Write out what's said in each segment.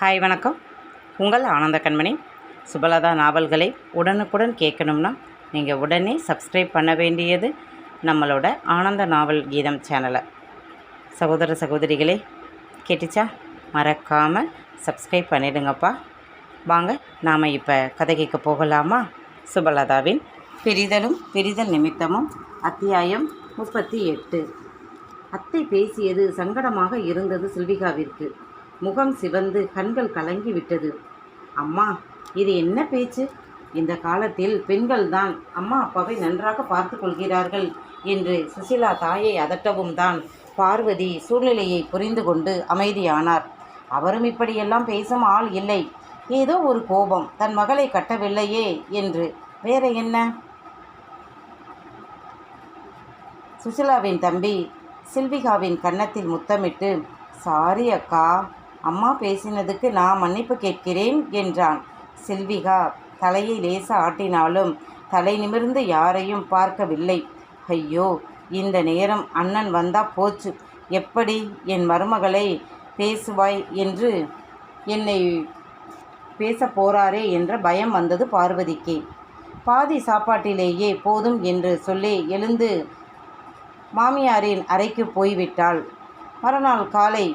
Hi வணக்கம். உங்கள் ஆனந்த கண்மணி. சுபலதா நாவல்களை உடனுக்குடன் கேட்கணும்னா நீங்கள் உடனே சப்ஸ்கிரைப் பண்ண வேண்டியது நம்மளோட ஆனந்த நாவல் கீதம் சேனலை சகோதர சகோதரிகளே கேட்டுச்சா? மறக்காமல் சப்ஸ்கிரைப் பண்ணிடுங்கப்பா. வாங்க நாம் இப்போ கதை கேட்க போகலாமா? சுபலதாவின் பெரிதலும் பெரிதல் நிமித்தமும் அத்தியாயம் முப்பத்தி எட்டு. அத்தை பேசியது சங்கடமாக இருந்தது செல்விகாவிற்கு. முகம் சிவந்து கண்கள் கலங்கி விட்டது. அம்மா இது என்ன பேச்சு? இந்த காலத்தில் பெண்கள் தான் அம்மா அப்பாவை நன்றாக பார்த்து கொள்கிறார்கள் என்று சுசிலா தாயை அதட்டவும் தான் பார்வதி சூழ்நிலையை புரிந்து கொண்டு அமைதியானார். அவரும் இப்படியெல்லாம் பேசும் ஆள் இல்லை. ஏதோ ஒரு கோபம் தன் மகளை கட்டவில்லையே என்று வேற என்ன? சுசிலாவின் தம்பி சில்விகாவின் கன்னத்தில் முத்தமிட்டு சாரி அக்கா அம்மா பேசினதுக்கு நான் மன்னிப்பு கேட்கிறேன் என்றான். செல்விகா தலையை லேச ஆட்டினாலும் தலை நிமிர்ந்து யாரையும் பார்க்கவில்லை. ஐயோ இந்த நேரம் அண்ணன் வந்தா போச்சு. எப்படி என் மருமகளை பேசுவாய் என்று என்னை பேச போறாரே என்ற பயம் வந்தது பார்வதிக்கு. பாதி சாப்பாட்டிலேயே போதும் என்று சொல்லி எழுந்து மாமியாரின் அறைக்கு போய்விட்டாள். மறுநாள் காலை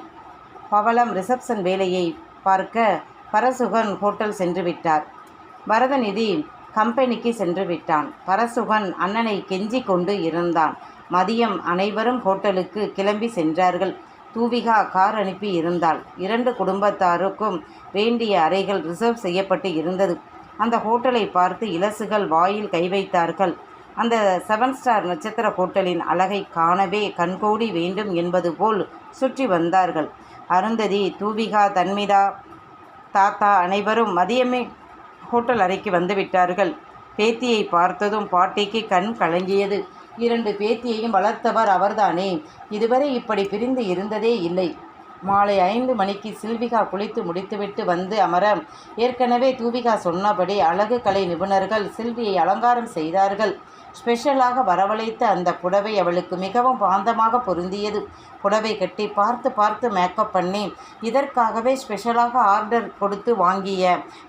பவளம் ரிசப்ஷன் வேலையை பார்க்க பரசுகன் ஹோட்டல் சென்று விட்டார் பரதநிதி கம்பெனிக்கு சென்று விட்டான் பரசுகன் அண்ணனை கெஞ்சி கொண்டு இருந்தான். மதியம் அனைவரும் ஹோட்டலுக்கு கிளம்பி சென்றார்கள். தூவிகா கார் அனுப்பி இருந்தாள். இரண்டு குடும்பத்தாருக்கும் வேண்டிய அறைகள் ரிசர்வ் செய்யப்பட்டு இருந்தது. அந்த ஹோட்டலை பார்த்து இலசுகள் வாயில் கை வைத்தார்கள். அந்த செவன் ஸ்டார் நட்சத்திர ஹோட்டலின் அழகை காணவே கண்கோடி வேண்டும் என்பது போல் சுற்றி வந்தார்கள். அருந்ததி தூவிகா தன்மிதா தாத்தா அனைவரும் மதியமே ஹோட்டல் அறைக்கு வந்துவிட்டார்கள் பேத்தியை பார்த்ததும் பாட்டிக்கு கண் கலங்கியது. இரண்டு பேத்தியையும் வளர்த்தவர் அவர்தானே? இதுவரை இப்படி பிரிந்து இருந்ததே இல்லை. மாலை ஐந்து மணிக்கு சில்விகா குளித்து முடித்துவிட்டு வந்து அமர ஏற்கனவே தூவிகா சொன்னபடி அழகு கலை நிபுணர்கள் சில்வியை அலங்காரம் செய்தார்கள். ஸ்பெஷலாக வரவழைத்த அந்த புடவை அவளுக்கு மிகவும் பாந்தமாக பொருந்தியது. புடவை கட்டி பார்த்து பார்த்து மேக்கப் பண்ணி இதற்காகவே ஸ்பெஷலாக ஆர்டர் கொடுத்து வாங்கிய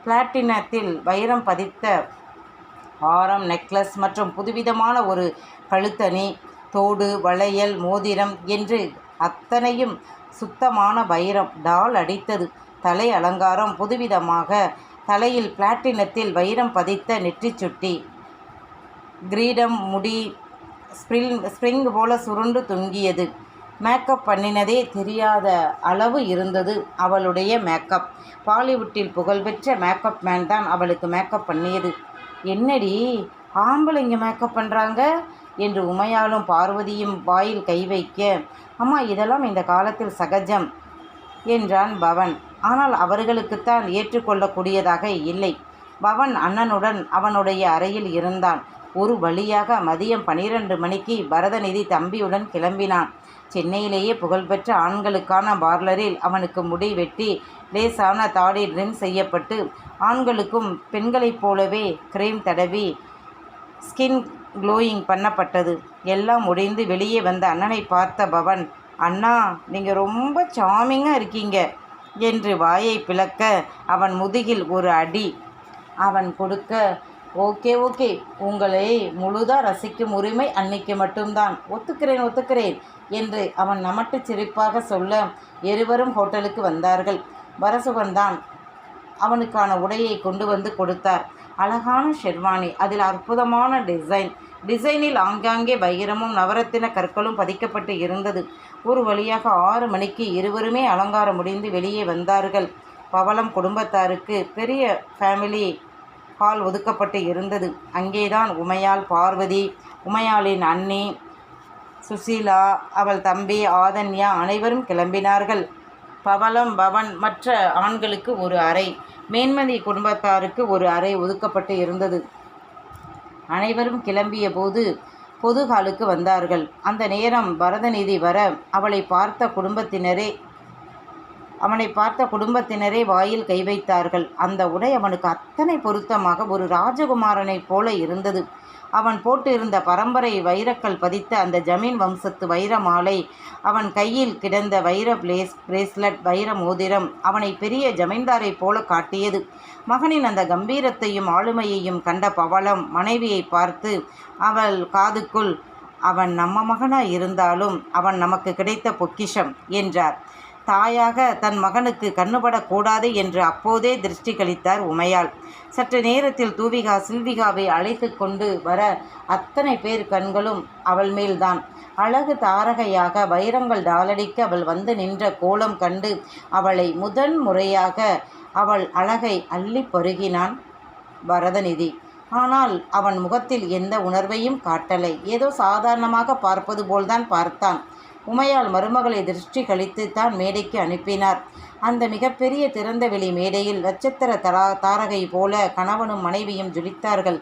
பிளாட்டினத்தில் வைரம் பதித்த ஆரம் நெக்லஸ் மற்றும் புதுவிதமான ஒரு கழுத்தணி தோடு வளையல் மோதிரம் என்று அத்தனையும் சுத்தமான வைரம் டால் அடித்தது. தலை அலங்காரம் புதுவிதமாக தலையில் பிளாட்டினத்தில் வைரம் பதித்த நெற்றிச்சுட்டி கிரீடம் முடி ஸ்ப்ரிங் ஸ்ப்ரிங் போல சுருண்டு தொங்கியது. மேக்கப் பண்ணினதே தெரியாத அளவு இருந்தது அவளுடைய மேக்கப். பாலிவுட்டில் புகழ்பெற்ற மேக்கப் மேன் தான் அவளுக்கு மேக்கப் பண்ணியது. என்னடி ஆம்பளைங்க மேக்கப் பண்ணுறாங்க என்று உமையாலும் பார்வதியும் வாயில் கை வைக்க அம்மா இதெல்லாம் இந்த காலத்தில் சகஜம் என்றான் பவன். ஆனால் அவர்களுக்குத்தான் ஏற்றுக்கொள்ளக்கூடியதாக இல்லை. பவன் அண்ணனுடன் அவனுடைய அறையில் இருந்தான். ஒரு வழியாக மதியம் பனிரெண்டு மணிக்கு பரதநிதி தம்பியுடன் கிளம்பினான். சென்னையிலேயே புகழ்பெற்ற ஆண்களுக்கான பார்லரில் அவனுக்கு முடி வெட்டி லேசான தாடி ட்ரிம் செய்யப்பட்டு ஆண்களுக்கும் பெண்களைப் போலவே கிரீம் தடவி ஸ்கின் க்ளோயிங் பண்ணப்பட்டது. எல்லாம் முடிந்து வெளியே வந்த அண்ணனை பார்த்த பவன் அண்ணா நீங்கள் ரொம்ப சாமிங்காக இருக்கீங்க என்று வாயை பிளக்க அவன் முதுகில் ஒரு அடி. அவன் கொடுக்க ஓகே ஓகே. உங்களை முழுதாக ரசிக்கும் உரிமை அன்னைக்கு மட்டும்தான். ஒத்துக்கிறேன் ஒத்துக்கிறேன் என்று அவன் நமட்டு சிரிப்பாக சொல்ல இருவரும் ஹோட்டலுக்கு வந்தார்கள். வரசுகன்தான் அவனுக்கான உடையை கொண்டு வந்து கொடுத்தார். அழகான ஷெர்வானி அதில் அற்புதமான டிசைன். டிசைனில் ஆங்காங்கே வைரமும் நவரத்தின கற்களும் பதிக்கப்பட்டு இருந்தது. ஒரு வழியாக ஆறு மணிக்கு இருவருமே அலங்காரம் முடிந்து வெளியே வந்தார்கள். பவளம் குடும்பத்தாருக்கு பெரிய ஃபேமிலி ஹால் ஒதுக்கப்பட்டு இருந்தது. அங்கேதான் உமையாள் பார்வதி உமையாளின் அண்ணி சுசீலா அவள் தம்பி ஆதன்யா அனைவரும் கிளம்பினார்கள். பவளம் பவன் மற்ற ஆண்களுக்கு ஒரு அறை மேன்மதி குடும்பத்தாருக்கு ஒரு அறை ஒதுக்கப்பட்டு இருந்தது. அனைவரும் கிளம்பிய போது பொது ஹாலுக்கு வந்தார்கள். அந்த நேரம் பரதநிதி வர அவளை பார்த்த குடும்பத்தினரே அவனை பார்த்த குடும்பத்தினரே வாயில் கை வைத்தார்கள். அந்த உடை அவனுக்கு அத்தனை பொருத்தமாக ஒரு ராஜகுமாரனைப் போல இருந்தது. அவன் போட்டிருந்த பரம்பரை வைரக்கல் பதித்த அந்த ஜமீன் வம்சத்து வைர மாலை அவன் கையில் கிடந்த வைர பிளேஸ் பிரேஸ்லெட் வைர மோதிரம் அவனை பெரிய ஜமீன்தாரைப் போல காட்டியது. மகனின் அந்த கம்பீரத்தையும் ஆளுமையையும் கண்ட பவளம் மனைவியை பார்த்து அவள் காதுக்குள் அவன் நம்ம மகனாய் இருந்தாலும் அவன் நமக்கு கிடைத்த பொக்கிஷம் என்றார். தாயாக தன் மகனுக்கு கண்ணுபடக்கூடாது என்று அப்போதே திருஷ்டி கழித்தார் உமையாள். சற்று நேரத்தில் தூவிகா சில்விகாவை அழைத்து கொண்டு வர அத்தனை பேர் கண்களும் அவள் மேல்தான். அழகு தாரகையாக வைரங்கள் டாலடிக்க அவள் வந்து நின்ற கோலம் கண்டு அவளை முதன் முறையாக அவள் அழகை அள்ளி பருகினான் வரதநிதி. ஆனால் அவன் முகத்தில் எந்த உணர்வையும் காட்டலை. ஏதோ சாதாரணமாக பார்ப்பது போல்தான் பார்த்தான். உமையால் மருமகளை திருஷ்டி கழித்து தான் மேடைக்கு அனுப்பினார். அந்த மிகப்பெரிய திறந்தவெளி மேடையில் நட்சத்திர தரா தாரகை போல கணவனும் மனைவியும் ஜொலித்தார்கள்.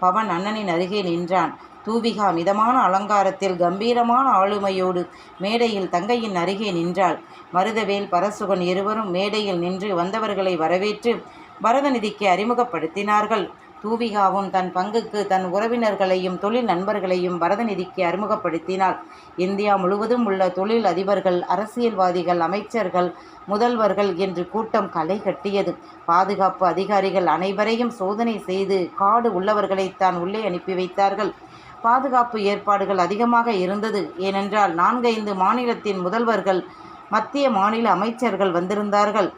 பவன் அண்ணனின் அருகே நின்றான். தூவிகா மிதமான அலங்காரத்தில் கம்பீரமான ஆளுமையோடு மேடையில் தங்கையின் அருகே நின்றாள். மருதவேல் பரசுகன் இருவரும் மேடையில் நின்று வந்தவர்களை வரவேற்று பரதநிதிக்கு அறிமுகப்படுத்தினார்கள். தூவிகாவும் தன் பங்குக்கு தன் உறவினர்களையும் தொழில் நண்பர்களையும் பரதநிதிக்கு அறிமுகப்படுத்தினாள். இந்தியா முழுவதும் உள்ள தொழில் அதிபர்கள் அரசியல்வாதிகள் அமைச்சர்கள் முதல்வர்கள் என்று கூட்டம் களை கட்டியது. பாதுகாப்பு அதிகாரிகள் அனைவரையும் சோதனை செய்து காடு உள்ளவர்களைத்தான் உள்ளே அனுப்பி வைத்தார்கள். பாதுகாப்பு ஏற்பாடுகள் அதிகமாக இருந்தது. ஏனென்றால் நான்கைந்து மாநிலத்தின் முதல்வர்கள் மத்திய மாநில அமைச்சர்கள் வந்திருந்தார்கள்.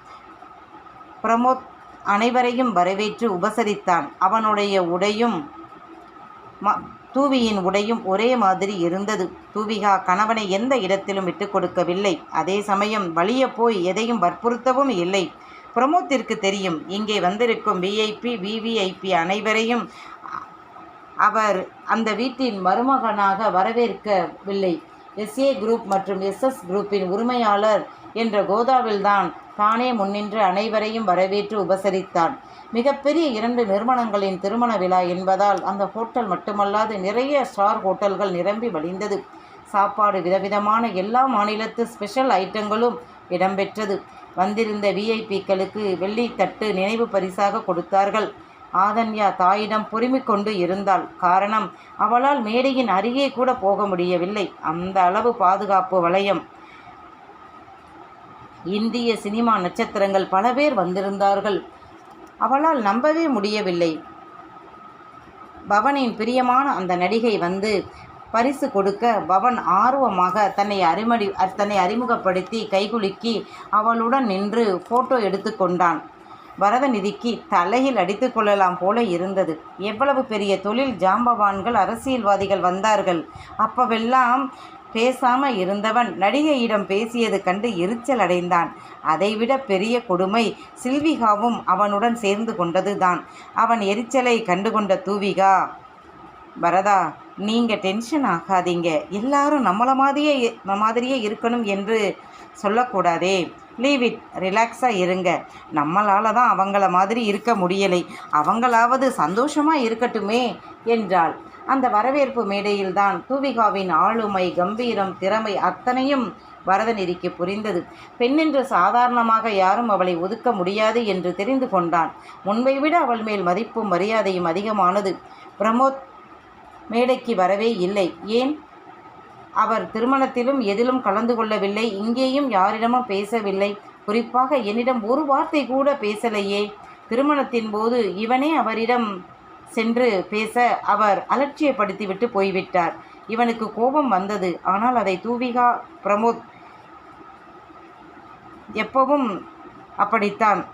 பிரமோத் அனைவரையும் வரவேற்று உபசரித்தான். அவனுடைய உடையும் ம தூவியின் உடையும் ஒரே மாதிரி இருந்தது. தூவிகா கணவனை எந்த இடத்திலும் விட்டு கொடுக்கவில்லை. அதே சமயம் வழியே போய் எதையும் வற்புறுத்தவும் இல்லை. பிரமோத்திற்கு தெரியும் இங்கே வந்திருக்கும் விஐபி விவிஐபி அனைவரையும் அவர் அந்த வீட்டின் மருமகனாக வரவேற்கவில்லை. எஸ்ஏ குரூப் மற்றும் எஸ்எஸ் குரூப்பின் உரிமையாளர் என்ற கோதாவில்தான் தானே முன்னின்று அனைவரையும் வரவேற்று உபசரித்தான். மிகப்பெரிய இரண்டு நிறுவனங்களின் திருமண விழா என்பதால் அந்த ஹோட்டல் மட்டுமல்லாது நிறைய ஸ்டார் ஹோட்டல்கள் நிரம்பி வழிந்தது. சாப்பாடு விதவிதமான எல்லா மாநிலத்து ஸ்பெஷல் ஐட்டங்களும் இடம்பெற்றது. வந்திருந்த விஐபிக்களுக்கு வெள்ளித்தட்டு நினைவு பரிசாக கொடுத்தார்கள். ஆதன்யா தாயிடம் பொறுமிக் கொண்டு இருந்தாள். காரணம் அவளால் மேடையின் அருகே கூட போக முடியவில்லை. அந்த அளவு பாதுகாப்பு வளையம். இந்திய சினிமா நட்சத்திரங்கள் பல பேர் வந்திருந்தார்கள். அவளால் நம்பவே முடியவில்லை. பவனின் பிரியமான அந்த நடிகை வந்து பரிசு கொடுக்க பவன் ஆர்வமாக தன்னை அறிமடி தன்னை அறிமுகப்படுத்தி கைகுலுக்கி அவளுடன் நின்று ஃபோட்டோ எடுத்துக்கொண்டான் வரதநிதிக்கு தலையில் அடித்து கொள்ளலாம் போல இருந்தது. எவ்வளவு பெரிய தொழில் ஜாம்பவான்கள் அரசியல்வாதிகள் வந்தார்கள். அப்பவெல்லாம் பேசாம இருந்தவன் நடிகையிடம் பேசியது கண்டு எரிச்சல் அடைந்தான். அதைவிட பெரிய கொடுமை சில்விகாவும் அவனுடன் சேர்ந்து கொண்டதுதான். அவன் எரிச்சலை கண்டுகொண்ட தூவிகா பரதா நீங்கள் டென்ஷன் ஆகாதீங்க. எல்லாரும் நம்மளை மாதிரியே மாதிரியே இருக்கணும் என்று சொல்லக்கூடாதே. Leave it. ரிலாக்ஸாக இருங்க. நம்மளால் தான் அவங்கள மாதிரி இருக்க முடியலை. அவங்களாவது சந்தோஷமாக இருக்கட்டுமே என்றாள். அந்த வரவேற்பு மேடையில்தான் தூவிகாவின் ஆளுமை கம்பீரம் திறமை அத்தனையும் வரதநிதிக்கு புரிந்தது. பெண்ணென்று சாதாரணமாக யாரும் அவளை ஒதுக்க முடியாது என்று தெரிந்து கொண்டான். முன்பை விட அவள் மேல் மதிப்பும் மரியாதையும் அதிகமானது. பிரமோத் மேடைக்கு வரவே இல்லை. ஏன்? அவர் திருமணத்திலும் எதிலும் கலந்து கொள்ளவில்லை. இங்கேயும் யாரிடமும் பேசவில்லை. குறிப்பாக என்னிடம் ஒரு வார்த்தை கூட பேசலையே. திருமணத்தின் போது இவனே அவரிடம் சென்று பேச அவர் அலட்சியப்படுத்திவிட்டு போய்விட்டார். இவனுக்கு கோபம் வந்தது. ஆனால் அதை தூவிகா பிரமோத் எப்பவும் அப்படித்தான்.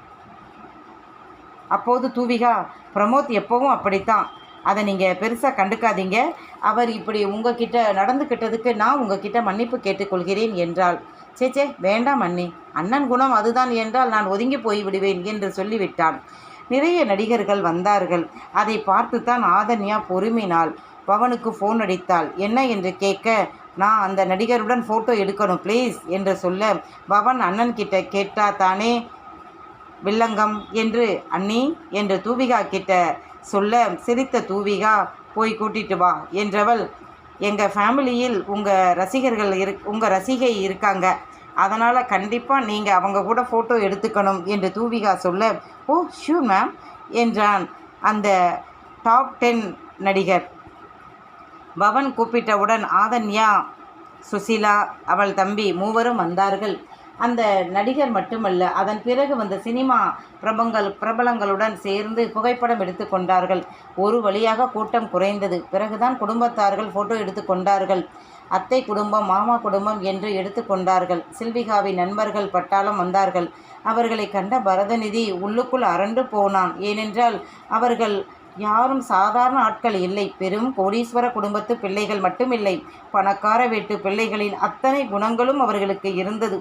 அப்போது தூவிகா பிரமோத் எப்பவும் அப்படித்தான். அதை நீங்கள் பெருசாக கண்டுக்காதீங்க. அவர் இப்படி உங்ககிட்ட நடந்துக்கிட்டதுக்கு நான் உங்ககிட்ட மன்னிப்பு கேட்டுக்கொள்கிறேன் என்றாள். சேச்சே வேண்டாம் அண்ணி. அண்ணன் குணம் அதுதான் என்றால் நான் ஒதுங்கி போய்விடுவேன் என்று சொல்லிவிட்டான். நிறைய நடிகர்கள் வந்தார்கள். அதை பார்த்துத்தான் ஆதன்யா பொறுமினாள். பவனுக்கு ஃபோன் அடித்தாள். என்ன? என்று கேட்க நான் அந்த நடிகருடன் ஃபோட்டோ எடுக்கணும் ப்ளீஸ் என்று சொல்ல பவன் அண்ணன் கிட்ட கேட்டா தானே வில்லங்கம்? என்று அண்ணி என்று தூவிகா கிட்ட சொல்ல சிரித்த தூவிகா போய் கூட்டிட்டு வா என்றவள் எங்கள் ஃபேமிலியில் உங்கள் ரசிகர்கள் இரு உங்கள் ரசிகை இருக்காங்க. அதனால் கண்டிப்பாக நீங்கள் அவங்க கூட ஃபோட்டோ எடுத்துக்கணும் என்று தூவிகா சொல்ல ஓ ஷூர் மேம் என்றான் அந்த டாப் டென் நடிகர். பவன் கூப்பிட்டவுடன் ஆதன்யா சுசிலா அவள் தம்பி மூவரும் வந்தார்கள். அந்த நடிகர் மட்டுமல்ல அதன் பிறகு வந்த சினிமா பிரபங்கள் பிரபலங்களுடன் சேர்ந்து புகைப்படம் எடுத்து கொண்டார்கள். ஒரு வழியாக கூட்டம் குறைந்தது. பிறகுதான் குடும்பத்தார்கள் ஃபோட்டோ எடுத்து கொண்டார்கள். அத்தை குடும்பம் மாமா குடும்பம் என்று எடுத்துக்கொண்டார்கள் சில்விகாவின் நண்பர்கள் பட்டாளம் வந்தார்கள். அவர்களை கண்ட பரதநிதி உள்ளுக்குள் அரண்டு போனான். ஏனென்றால் அவர்கள் யாரும் சாதாரண ஆட்கள் இல்லை. பெரும் கோடீஸ்வர குடும்பத்து பிள்ளைகள் மட்டுமில்லை. பணக்கார வீட்டு பிள்ளைகளின் அத்தனை குணங்களும் அவர்களுக்கு இருந்தது.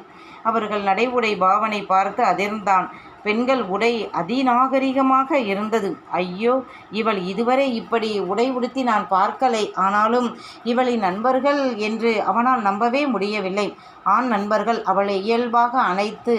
அவர்கள் நடை உடை பாவனை பார்த்து அதிர்ந்தான். பெண்கள் உடை அதிநாகரிகமாக இருந்தது. ஐயோ இவள் இதுவரை இப்படி உடை உடுத்தி நான் பார்க்கலை. ஆனாலும் இவளின் நண்பர்கள் என்று அவனால் நம்பவே முடியவில்லை. ஆண் நண்பர்கள் அவளை இயல்பாக அணைத்து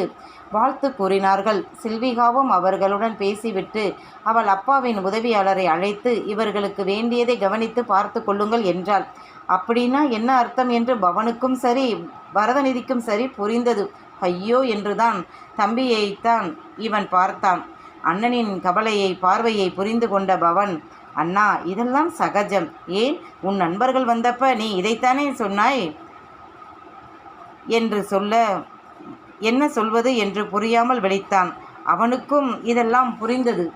வாழ்த்து கூறினார்கள். சில்விகாவும் அவர்களுடன் பேசிவிட்டு அவள் அப்பாவின் உதவியாளரை அழைத்து இவர்களுக்கு வேண்டியதை கவனித்து பார்த்து கொள்ளுங்கள் என்றாள். அப்படின்னா என்ன அர்த்தம்? என்று பவனுக்கும் சரி பரதநிதிக்கும் சரி புரிந்தது. ஐயோ என்றுதான் தம்பியைத்தான் இவன் பார்த்தான். அண்ணனின் கவலையை பார்வையை புரிந்து கொண்ட பவன் அண்ணா இதெல்லாம் சகஜம். ஏன்? உன் நண்பர்கள் வந்தப்ப நீ இதைத்தானே சொன்னாய்? என்று சொல்ல என்ன சொல்வது? என்று புரியாமல் விழித்தான். அவனுக்கும் இதெல்லாம் புரிந்தது.